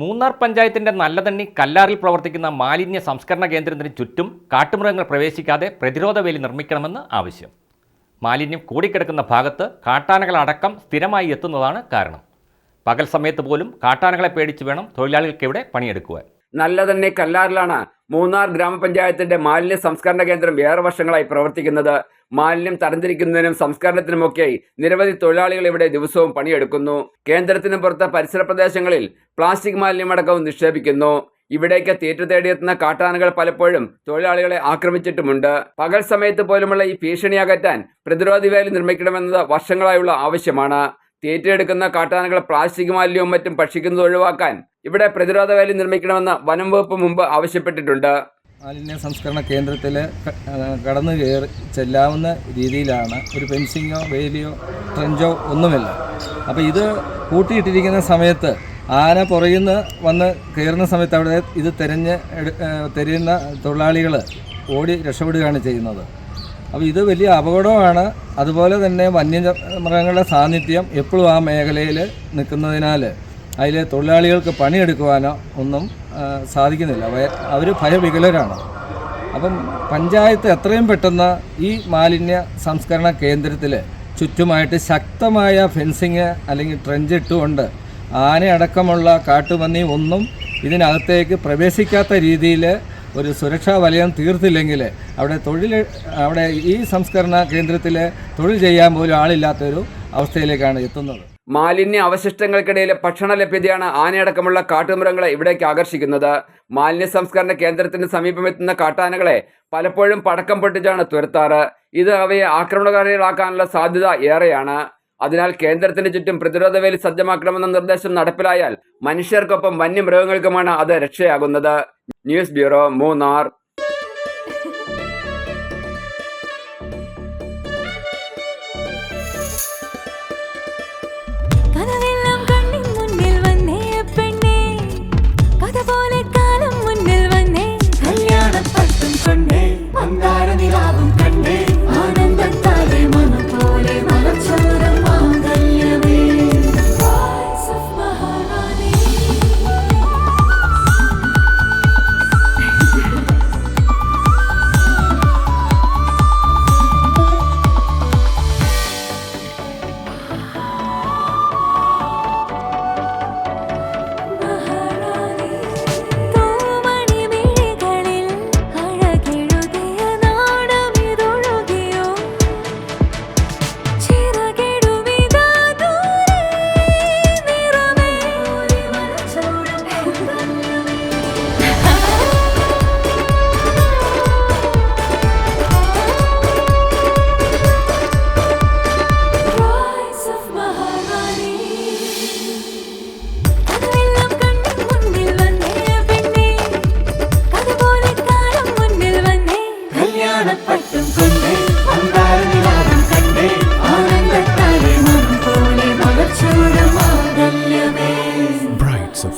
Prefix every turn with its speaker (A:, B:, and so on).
A: മൂന്നാർ പഞ്ചായത്തിന്റെ നല്ലതണ്ണി കല്ലാറിൽ പ്രവർത്തിക്കുന്ന മാലിന്യ സംസ്കരണ കേന്ദ്രത്തിന് ചുറ്റും കാട്ടുമൃഗങ്ങൾ പ്രവേശിക്കാതെ പ്രതിരോധ വേലി നിർമ്മിക്കണമെന്ന് ആവശ്യം. മാലിന്യം കൂടിക്കിടക്കുന്ന ഭാഗത്ത് കാട്ടാനകളടക്കം സ്ഥിരമായി എത്തുന്നതാണ് കാരണം. പകൽ സമയത്ത് പോലും കാട്ടാനകളെ പേടിച്ച് വേണം തൊഴിലാളികൾക്ക് ഇവിടെ പണിയെടുക്കുവാൻ.
B: നല്ല തന്നെ കല്ലാറിലാണ് മൂന്നാർ ഗ്രാമപഞ്ചായത്തിന്റെ മാലിന്യ സംസ്കരണ കേന്ദ്രം ഏറെ വർഷങ്ങളായി പ്രവർത്തിക്കുന്നത്. മാലിന്യം തരംതിരിക്കുന്നതിനും സംസ്കരണത്തിനുമൊക്കെയായി നിരവധി തൊഴിലാളികൾ ഇവിടെ ദിവസവും പണിയെടുക്കുന്നു. കേന്ദ്രത്തിന് പുറത്ത് പരിസര പ്രദേശങ്ങളിൽ പ്ലാസ്റ്റിക് മാലിന്യമടക്കവും നിക്ഷേപിക്കുന്നു. ഇവിടേക്ക് തീറ്റ തേടിയെത്തുന്ന കാട്ടാനകൾ പലപ്പോഴും തൊഴിലാളികളെ ആക്രമിച്ചിട്ടുമുണ്ട്. പകൽ സമയത്ത് പോലുമുള്ള ഈ ഭീഷണി അകറ്റാൻ പ്രതിരോധ വേലി നിർമ്മിക്കണമെന്നത് വർഷങ്ങളായുള്ള ആവശ്യമാണ്. തീറ്റയെടുക്കുന്ന കാട്ടാനകൾ പ്ലാസ്റ്റിക് മാലിന്യവും മറ്റും ഭക്ഷിക്കുന്നത് ഒഴിവാക്കാൻ ഇവിടെ പ്രതിരോധ വേലി നിർമ്മിക്കണമെന്ന് വനം വകുപ്പ് മുമ്പ് ആവശ്യപ്പെട്ടിട്ടുണ്ട്.
C: മാലിന്യ സംസ്കരണ കേന്ദ്രത്തിൽ കടന്നു കയറി ചെല്ലാവുന്ന രീതിയിലാണ് ഒരു ഫെൻസിങ്ങോ വേലിയോ ട്രെഞ്ചോ ഒന്നുമില്ല. അപ്പോൾ ഇത് കൂട്ടിയിട്ടിരിക്കുന്ന സമയത്ത് ആന പുറയുന്ന വന്ന് കയറുന്ന സമയത്ത് അവിടെ ഇത് തിരഞ്ഞ് തിരയുന്ന തൊഴിലാളികൾ ഓടി രക്ഷപ്പെടുകയാണ് ചെയ്യുന്നത്. അപ്പോൾ ഇത് വലിയ അപകടമാണ്. അതുപോലെ തന്നെ വന്യമൃഗങ്ങളുടെ സാന്നിധ്യം എപ്പോഴും ആ മേഖലയിൽ നിൽക്കുന്നതിനാൽ അതിലെ തൊഴിലാളികൾക്ക് പണിയെടുക്കുവാനോ ഒന്നും സാധിക്കുന്നില്ല. അവർ ഭയവികലരാണ്. അപ്പം പഞ്ചായത്ത് എത്രയും പെട്ടെന്ന് ഈ മാലിന്യ സംസ്കരണ കേന്ദ്രത്തിൽ ചുറ്റുമായിട്ട് ശക്തമായ ഫെൻസിങ് അല്ലെങ്കിൽ ട്രെഞ്ച് ഇട്ടുകൊണ്ട് ആനയടക്കമുള്ള കാട്ടുപന്നി ഒന്നും ഇതിനകത്തേക്ക് പ്രവേശിക്കാത്ത രീതിയിൽ ഒരു സുരക്ഷാ വലയം തീർത്തില്ലെങ്കിൽ അവിടെ തൊഴിൽ അവിടെ ഈ സംസ്കരണ കേന്ദ്രത്തിൽ തൊഴിൽ ചെയ്യാൻ പോലും ആളില്ലാത്തൊരു അവസ്ഥയിലേക്കാണ് എത്തുന്നത്.
B: മാലിന്യ അവശിഷ്ടങ്ങൾക്കിടയിലെ ഭക്ഷണ ലഭ്യതയാണ് ആനയടക്കമുള്ള കാട്ടുമൃഗങ്ങളെ ഇവിടേക്ക് ആകർഷിക്കുന്നത്. മാലിന്യ സംസ്കരണ കേന്ദ്രത്തിന് സമീപമെത്തുന്ന കാട്ടാനകളെ പലപ്പോഴും പടക്കം പൊട്ടിച്ചാണ് തുരത്താറ്. ഇത് അവയെ ആക്രമണകാരികളാക്കാനുള്ള സാധ്യത ഏറെയാണ്. അതിനാൽ കേന്ദ്രത്തിന് ചുറ്റും പ്രതിരോധ വേലി സജ്ജമാക്കണമെന്ന നിർദ്ദേശം നടപ്പിലായാൽ മനുഷ്യർക്കൊപ്പം വന്യമൃഗങ്ങൾക്കുമാണ് അത് രക്ഷയാകുന്നത്. News bureau Munnar.